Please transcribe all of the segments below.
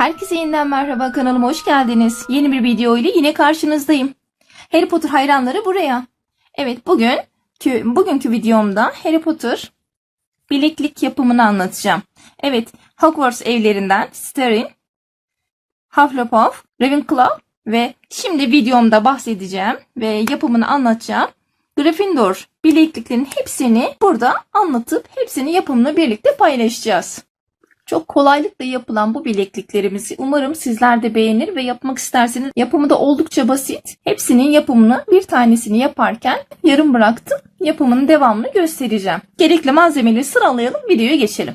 Herkese yeniden merhaba kanalıma hoş geldiniz. Yeni bir video ile yine karşınızdayım. Harry Potter hayranları buraya. Evet bugün bugünkü videomda Harry Potter bileklik yapımını anlatacağım. Evet Hogwarts evlerinden Slytherin, Hufflepuff, Ravenclaw ve şimdi videomda bahsedeceğim ve yapımını anlatacağım. Gryffindor bilekliklerin hepsini burada anlatıp hepsini yapımını birlikte paylaşacağız. Çok kolaylıkla yapılan bu bilekliklerimizi umarım sizler de beğenir ve yapmak isterseniz yapımı da oldukça basit. Hepsinin yapımını bir tanesini yaparken yarım bıraktım. Yapımının devamını göstereceğim. Gerekli malzemeleri sıralayalım videoya geçelim.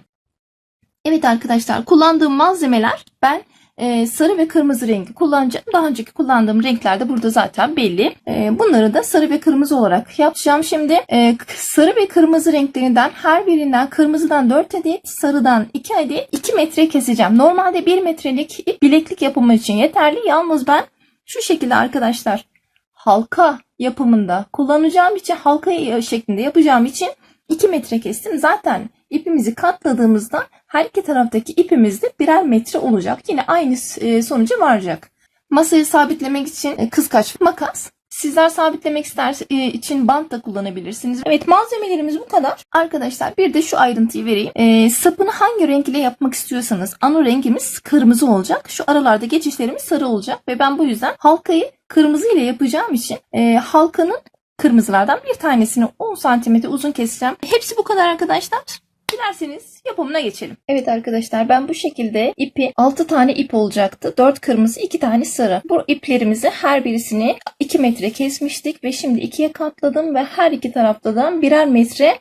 Evet arkadaşlar kullandığım malzemeler ben e, sarı ve kırmızı rengi kullanacağım. Daha önceki kullandığım renkler de burada zaten belli. E, bunları da sarı ve kırmızı olarak yapacağım. Şimdi e, sarı ve kırmızı renklerinden her birinden kırmızıdan 4 adet, sarıdan 2 adet 2 metre keseceğim. Normalde 1 metrelik bileklik yapımı için yeterli. Yalnız ben şu şekilde arkadaşlar halka yapımında kullanacağım için halka şeklinde yapacağım için 2 metre kestim. Zaten ipimizi katladığımızda her iki taraftaki ipimiz de birer metre olacak. Yine aynı e, sonuca varacak. Masayı sabitlemek için e, kıskaç makas. Sizler sabitlemek ister e, için bant da kullanabilirsiniz. Evet malzemelerimiz bu kadar. Arkadaşlar bir de şu ayrıntıyı vereyim. E, sapını hangi renk ile yapmak istiyorsanız ana rengimiz kırmızı olacak. Şu aralarda geçişlerimiz sarı olacak. Ve ben bu yüzden halkayı kırmızı ile yapacağım için e, halkanın kırmızılardan bir tanesini 10 cm uzun keseceğim. Hepsi bu kadar arkadaşlar. Dilerseniz yapımına geçelim. Evet arkadaşlar ben bu şekilde ipi 6 tane ip olacaktı. 4 kırmızı 2 tane sarı. Bu iplerimizi her birisini 2 metre kesmiştik ve şimdi ikiye katladım ve her iki tarafta da birer metre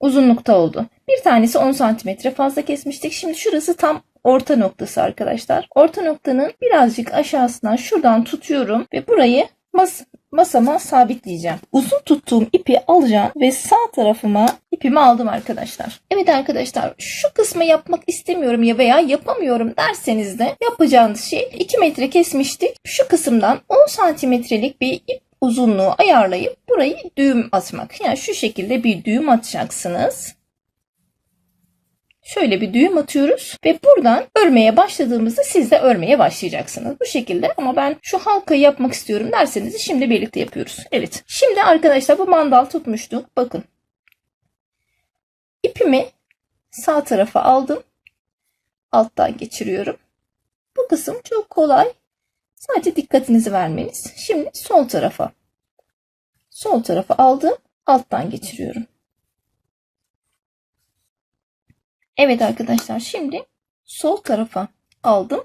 uzunlukta oldu. Bir tanesi 10 santimetre fazla kesmiştik. Şimdi şurası tam orta noktası arkadaşlar. Orta noktanın birazcık aşağısından şuradan tutuyorum ve burayı mas masama sabitleyeceğim. Uzun tuttuğum ipi alacağım ve sağ tarafıma ipimi aldım arkadaşlar. Evet arkadaşlar şu kısmı yapmak istemiyorum ya veya yapamıyorum derseniz de yapacağınız şey 2 metre kesmiştik. Şu kısımdan 10 santimetrelik bir ip uzunluğu ayarlayıp burayı düğüm atmak. Yani şu şekilde bir düğüm atacaksınız. Şöyle bir düğüm atıyoruz ve buradan örmeye başladığımızda siz de örmeye başlayacaksınız. Bu şekilde ama ben şu halkayı yapmak istiyorum derseniz de şimdi birlikte yapıyoruz. Evet. Şimdi arkadaşlar bu mandal tutmuştuk. Bakın. İpimi sağ tarafa aldım. Alttan geçiriyorum. Bu kısım çok kolay. Sadece dikkatinizi vermeniz. Şimdi sol tarafa. Sol tarafa aldım. Alttan geçiriyorum. Evet arkadaşlar şimdi sol tarafa aldım.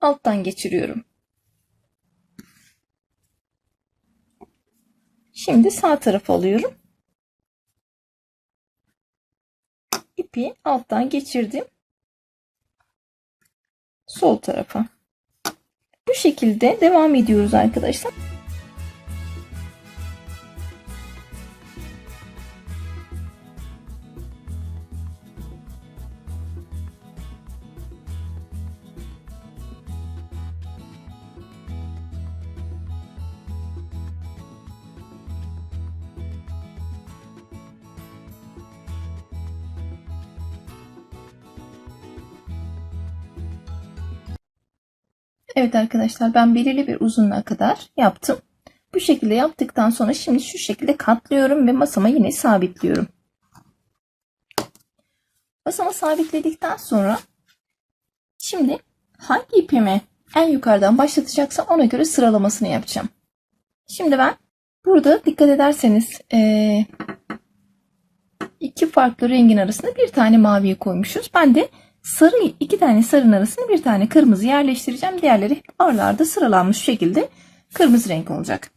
Alttan geçiriyorum. Şimdi sağ tarafa alıyorum. İpi alttan geçirdim. Sol tarafa. Bu şekilde devam ediyoruz arkadaşlar. Evet arkadaşlar ben belirli bir uzunluğa kadar yaptım. Bu şekilde yaptıktan sonra şimdi şu şekilde katlıyorum ve masama yine sabitliyorum. Masama sabitledikten sonra şimdi hangi ipimi en yukarıdan başlatacaksam ona göre sıralamasını yapacağım. Şimdi ben burada dikkat ederseniz ee, iki farklı rengin arasında bir tane maviyi koymuşuz. Ben de sarı iki tane sarının arasına bir tane kırmızı yerleştireceğim. Diğerleri aralarda sıralanmış şekilde kırmızı renk olacak.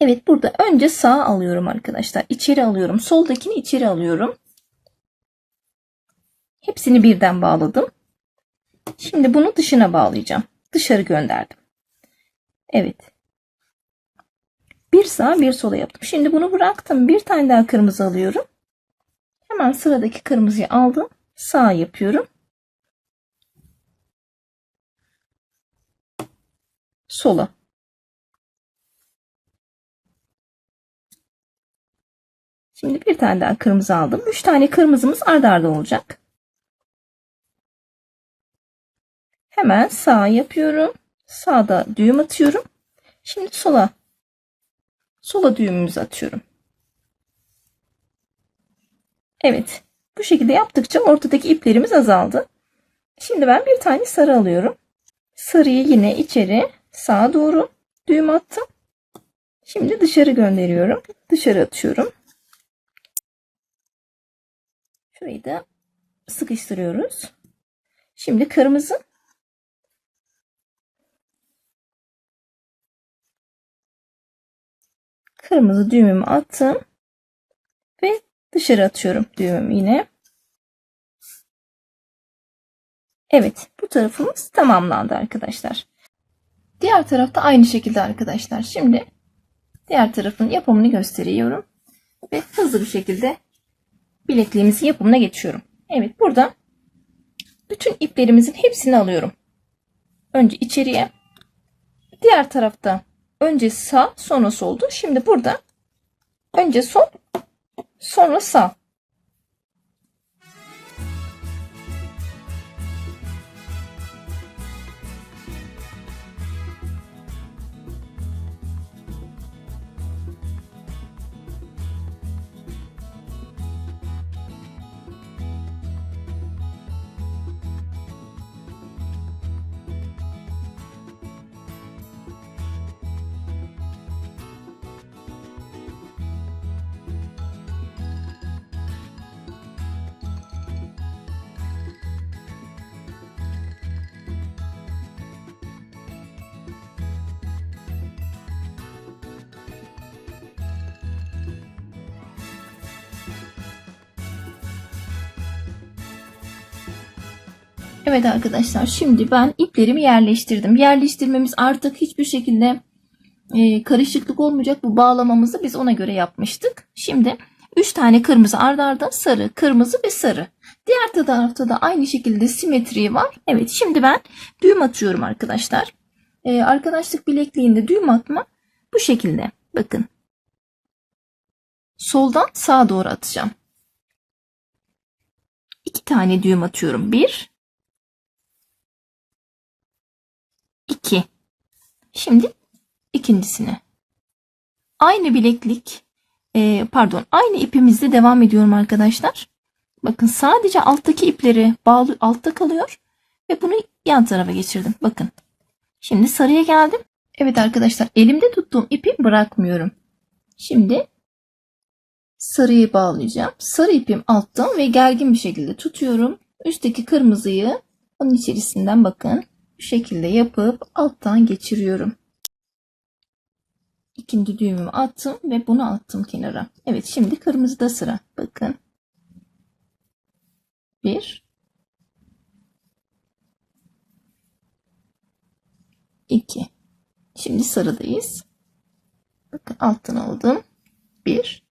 Evet burada önce sağ alıyorum arkadaşlar. İçeri alıyorum. Soldakini içeri alıyorum. Hepsini birden bağladım. Şimdi bunu dışına bağlayacağım. Dışarı gönderdim. Evet. Bir sağ bir sola yaptım. Şimdi bunu bıraktım. Bir tane daha kırmızı alıyorum. Hemen sıradaki kırmızıyı aldım sağ yapıyorum. Sola. Şimdi bir tane daha kırmızı aldım. Üç tane kırmızımız ardarda arda olacak. Hemen sağ yapıyorum. Sağda düğüm atıyorum. Şimdi sola. Sola düğümümüzü atıyorum. Evet. Bu şekilde yaptıkça ortadaki iplerimiz azaldı. Şimdi ben bir tane sarı alıyorum. Sarıyı yine içeri sağa doğru düğüm attım. Şimdi dışarı gönderiyorum. Dışarı atıyorum. Şurayı da sıkıştırıyoruz. Şimdi kırmızı. Kırmızı düğümümü attım. Dışarı atıyorum düğümümü yine. Evet bu tarafımız tamamlandı arkadaşlar. Diğer tarafta aynı şekilde arkadaşlar. Şimdi diğer tarafın yapımını gösteriyorum. Ve hızlı bir şekilde bilekliğimizin yapımına geçiyorum. Evet burada bütün iplerimizin hepsini alıyorum. Önce içeriye. Diğer tarafta önce sağ sonra soldu. Şimdi burada önce sol sonra. Evet arkadaşlar şimdi ben iplerimi yerleştirdim. Yerleştirmemiz artık hiçbir şekilde e, karışıklık olmayacak. Bu bağlamamızı biz ona göre yapmıştık. Şimdi 3 tane kırmızı ardarda arda sarı, kırmızı ve sarı. Diğer tarafta da aynı şekilde simetri var. Evet şimdi ben düğüm atıyorum arkadaşlar. E, arkadaşlık bilekliğinde düğüm atma bu şekilde. Bakın. Soldan sağa doğru atacağım. İki tane düğüm atıyorum. Bir 2. Şimdi ikincisine. Aynı bileklik e, pardon aynı ipimizle devam ediyorum arkadaşlar. Bakın sadece alttaki ipleri bağlı altta kalıyor ve bunu yan tarafa geçirdim. Bakın. Şimdi sarıya geldim. Evet arkadaşlar elimde tuttuğum ipi bırakmıyorum. Şimdi sarıyı bağlayacağım. Sarı ipim alttan ve gergin bir şekilde tutuyorum. Üstteki kırmızıyı onun içerisinden bakın bu şekilde yapıp alttan geçiriyorum. İkinci düğümümü attım ve bunu attım kenara. Evet şimdi kırmızıda sıra. Bakın. Bir. iki. Şimdi sarıdayız. Bakın alttan aldım. Bir.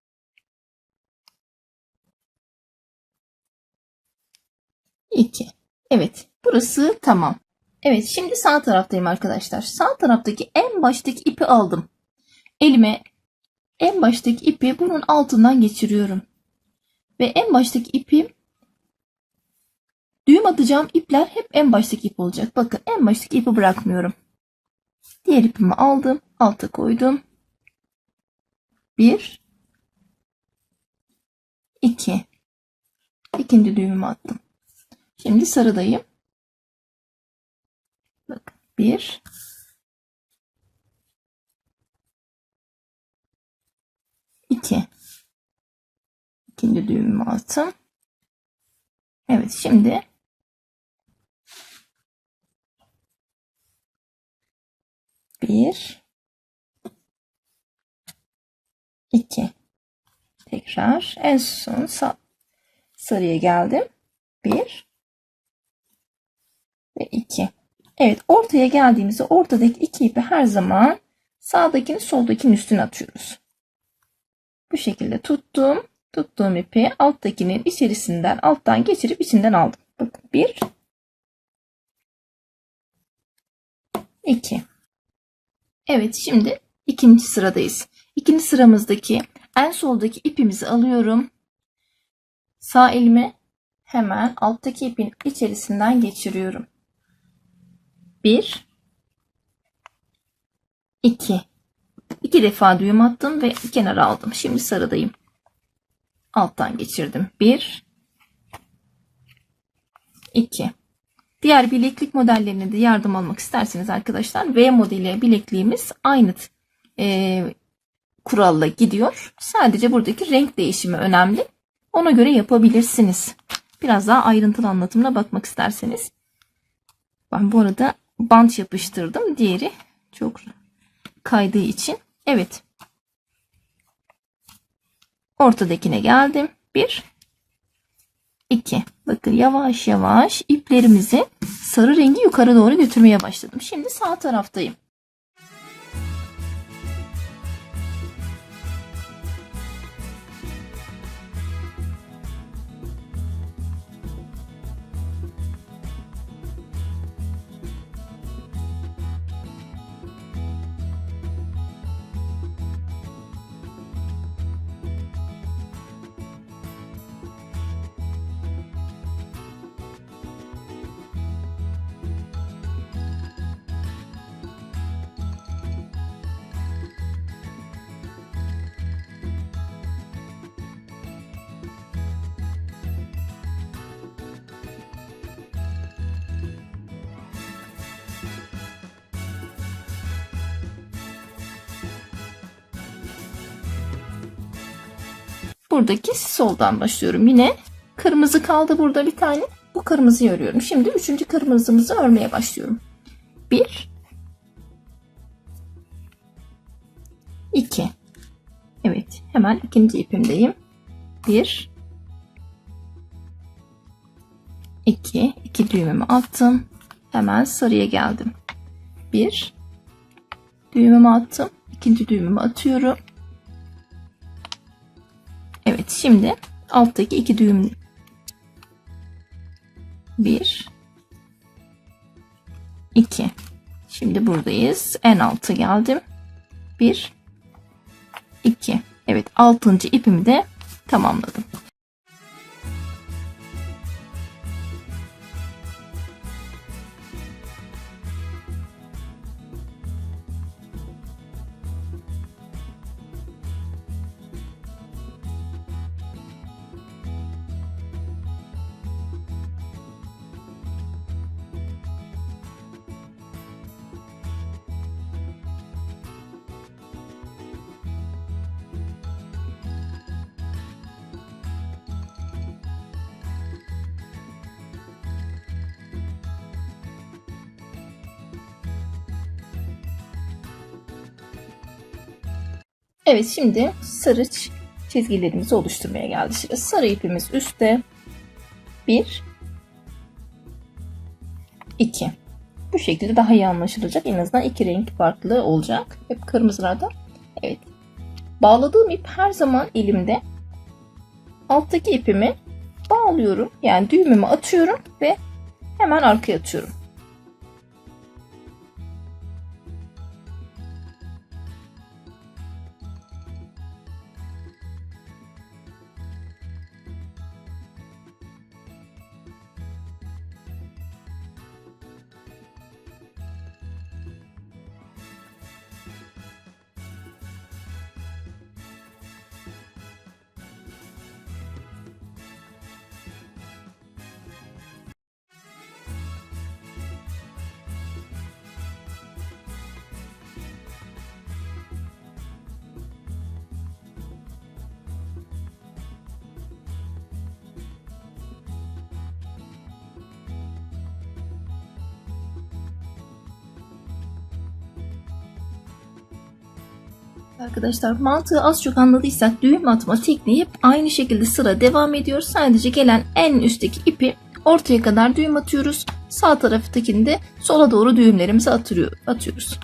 iki. Evet. Burası tamam. Evet şimdi sağ taraftayım arkadaşlar. Sağ taraftaki en baştaki ipi aldım. Elime en baştaki ipi bunun altından geçiriyorum. Ve en baştaki ipi düğüm atacağım ipler hep en baştaki ip olacak. Bakın en baştaki ipi bırakmıyorum. Diğer ipimi aldım. Alta koydum. Bir. iki. İkinci düğümümü attım. Şimdi sarıdayım. Bak bir. iki. İkinci düğümümü attım. Evet şimdi bir iki tekrar en son sarıya geldim. Bir ve iki. Evet ortaya geldiğimizde ortadaki iki ipi her zaman sağdakini soldakinin üstüne atıyoruz. Bu şekilde tuttum. Tuttuğum ipi alttakinin içerisinden alttan geçirip içinden aldım. Bakın bir, iki. Evet şimdi ikinci sıradayız. İkinci sıramızdaki en soldaki ipimizi alıyorum. Sağ elime hemen alttaki ipin içerisinden geçiriyorum. 1 2 2 defa düğüm attım ve kenara aldım. Şimdi sarıdayım. Alttan geçirdim. 1 2 Diğer bileklik modellerine de yardım almak isterseniz arkadaşlar V modeli bilekliğimiz aynı e, kuralla gidiyor. Sadece buradaki renk değişimi önemli. Ona göre yapabilirsiniz. Biraz daha ayrıntılı anlatımına bakmak isterseniz. Ben bu arada bant yapıştırdım. Diğeri çok kaydığı için. Evet. Ortadakine geldim. Bir. iki. Bakın yavaş yavaş iplerimizi sarı rengi yukarı doğru götürmeye başladım. Şimdi sağ taraftayım. Buradaki soldan başlıyorum. Yine kırmızı kaldı burada bir tane. Bu kırmızıyı örüyorum. Şimdi üçüncü kırmızımızı örmeye başlıyorum. Bir. iki. Evet. Hemen ikinci ipimdeyim. Bir. iki. iki düğümümü attım. Hemen sarıya geldim. Bir. Düğümümü attım. İkinci düğümümü atıyorum. Şimdi alttaki iki düğüm bir iki. Şimdi buradayız. En altı geldim. Bir iki. Evet altıncı ipimi de tamamladım Evet şimdi sarı çizgilerimizi oluşturmaya geldi. Şimdi sarı ipimiz üstte. 1 2 Bu şekilde daha iyi anlaşılacak. En azından iki renk farklı olacak. Hep kırmızılarda. Evet. Bağladığım ip her zaman elimde. Alttaki ipimi bağlıyorum. Yani düğümümü atıyorum ve hemen arkaya atıyorum. Arkadaşlar mantığı az çok anladıysak düğüm atma tekniği hep aynı şekilde sıra devam ediyor. Sadece gelen en üstteki ipi ortaya kadar düğüm atıyoruz. Sağ taraftakini de sola doğru düğümlerimizi atıyor, atıyoruz.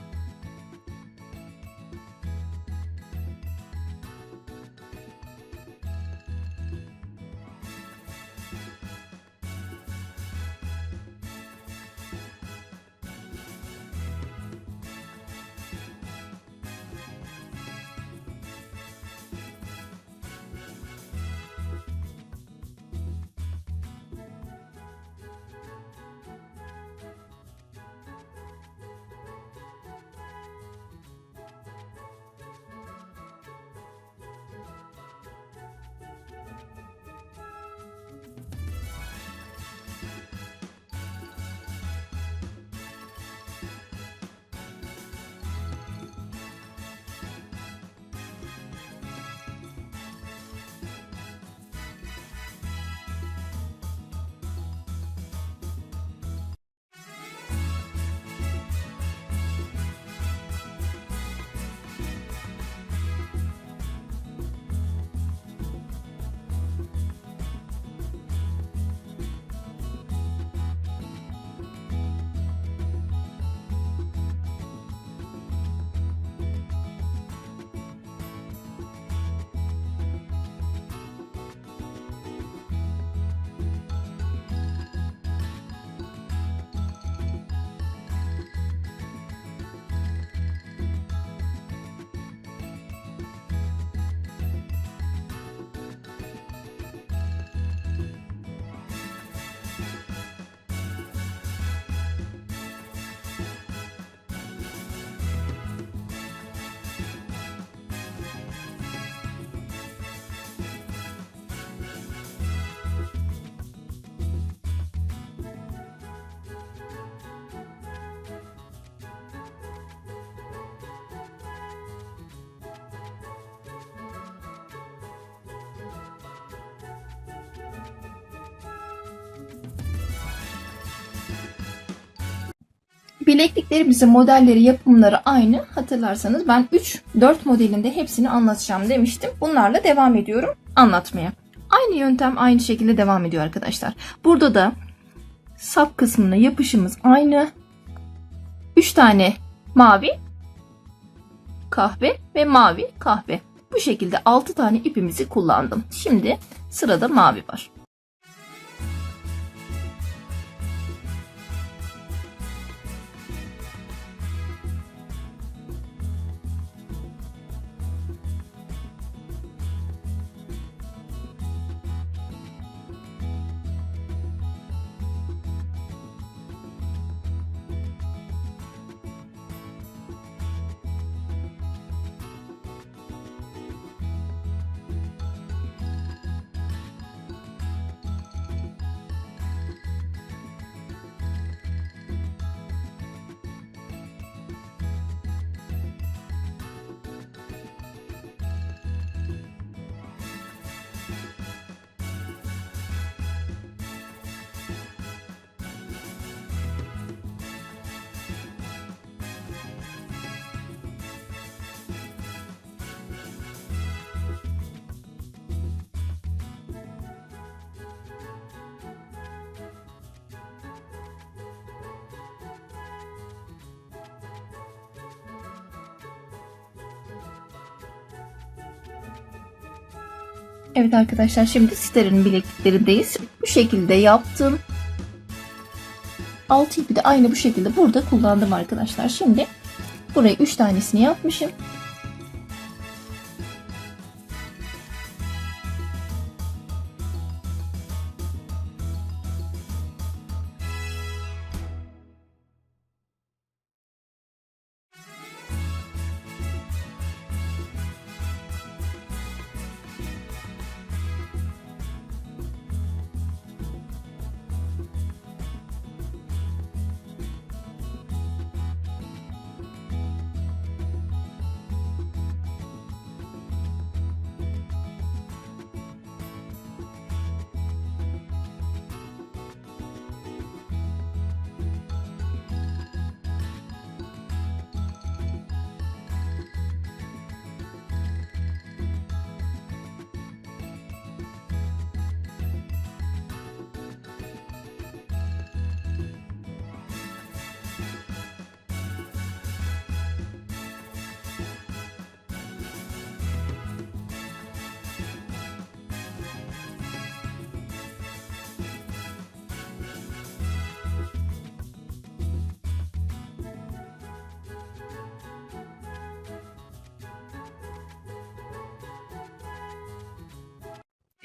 Bilekliklerimizin modelleri, yapımları aynı. Hatırlarsanız ben 3-4 modelinde hepsini anlatacağım demiştim. Bunlarla devam ediyorum anlatmaya. Aynı yöntem aynı şekilde devam ediyor arkadaşlar. Burada da sap kısmına yapışımız aynı. 3 tane mavi, kahve ve mavi kahve. Bu şekilde 6 tane ipimizi kullandım. Şimdi sırada mavi var. Evet arkadaşlar şimdi siterin bilekliklerindeyiz. Bu şekilde yaptım. Altı ipi de aynı bu şekilde burada kullandım arkadaşlar. Şimdi buraya 3 tanesini yapmışım.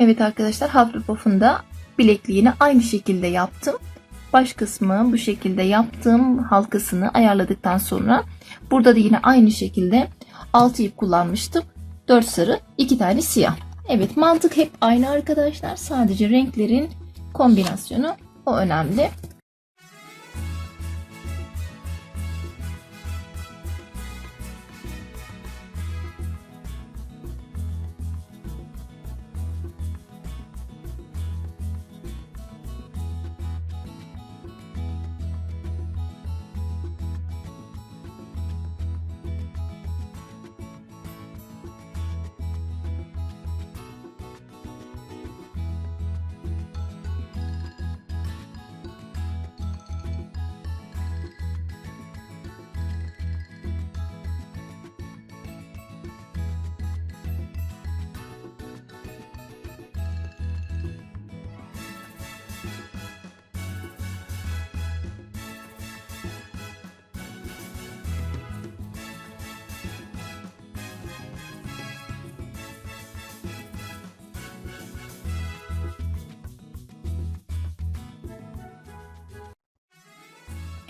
Evet arkadaşlar Hufflepuff'un da bilekliğini aynı şekilde yaptım. Baş kısmı bu şekilde yaptım. Halkasını ayarladıktan sonra burada da yine aynı şekilde 6 ip kullanmıştım. 4 sarı 2 tane siyah. Evet mantık hep aynı arkadaşlar. Sadece renklerin kombinasyonu o önemli.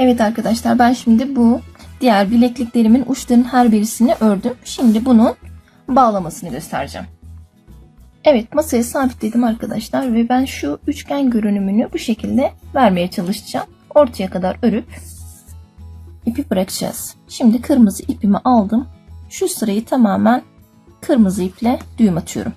Evet arkadaşlar ben şimdi bu diğer bilekliklerimin uçlarının her birisini ördüm. Şimdi bunun bağlamasını göstereceğim. Evet masaya sabitledim arkadaşlar ve ben şu üçgen görünümünü bu şekilde vermeye çalışacağım. Ortaya kadar örüp ipi bırakacağız. Şimdi kırmızı ipimi aldım. Şu sırayı tamamen kırmızı iple düğüm atıyorum.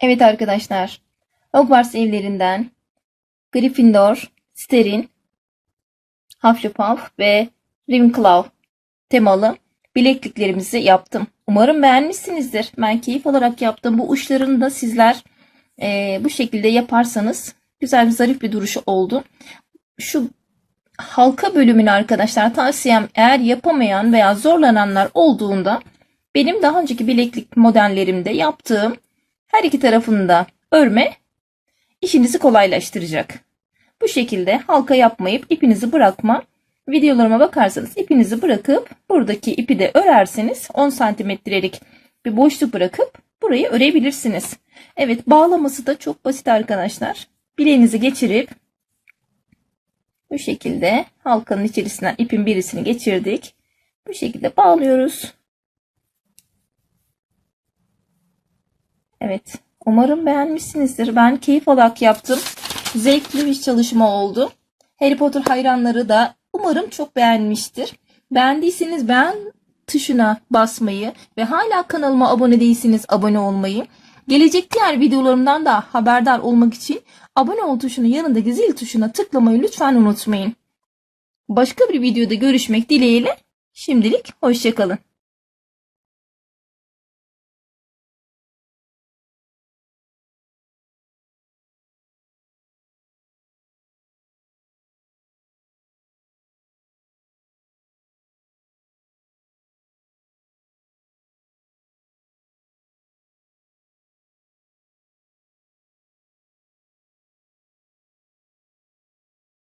Evet arkadaşlar. Hogwarts evlerinden Gryffindor, Slytherin, Hufflepuff ve Ravenclaw temalı bilekliklerimizi yaptım. Umarım beğenmişsinizdir. Ben keyif olarak yaptım. Bu uçlarını da sizler eee, bu şekilde yaparsanız güzel bir zarif bir duruşu oldu. Şu halka bölümünü arkadaşlar tavsiyem eğer yapamayan veya zorlananlar olduğunda benim daha önceki bileklik modellerimde yaptığım her iki tarafını da örme işinizi kolaylaştıracak. Bu şekilde halka yapmayıp ipinizi bırakma. Videolarıma bakarsanız ipinizi bırakıp buradaki ipi de örerseniz 10 santimetrelik bir boşluk bırakıp burayı örebilirsiniz. Evet bağlaması da çok basit arkadaşlar. Bileğinizi geçirip bu şekilde halkanın içerisinden ipin birisini geçirdik. Bu şekilde bağlıyoruz. Evet. Umarım beğenmişsinizdir. Ben keyif olarak yaptım. Zevkli bir çalışma oldu. Harry Potter hayranları da umarım çok beğenmiştir. Beğendiyseniz beğen tuşuna basmayı ve hala kanalıma abone değilseniz abone olmayı, gelecek diğer videolarımdan da haberdar olmak için abone ol tuşunun yanındaki zil tuşuna tıklamayı lütfen unutmayın. Başka bir videoda görüşmek dileğiyle şimdilik hoşçakalın.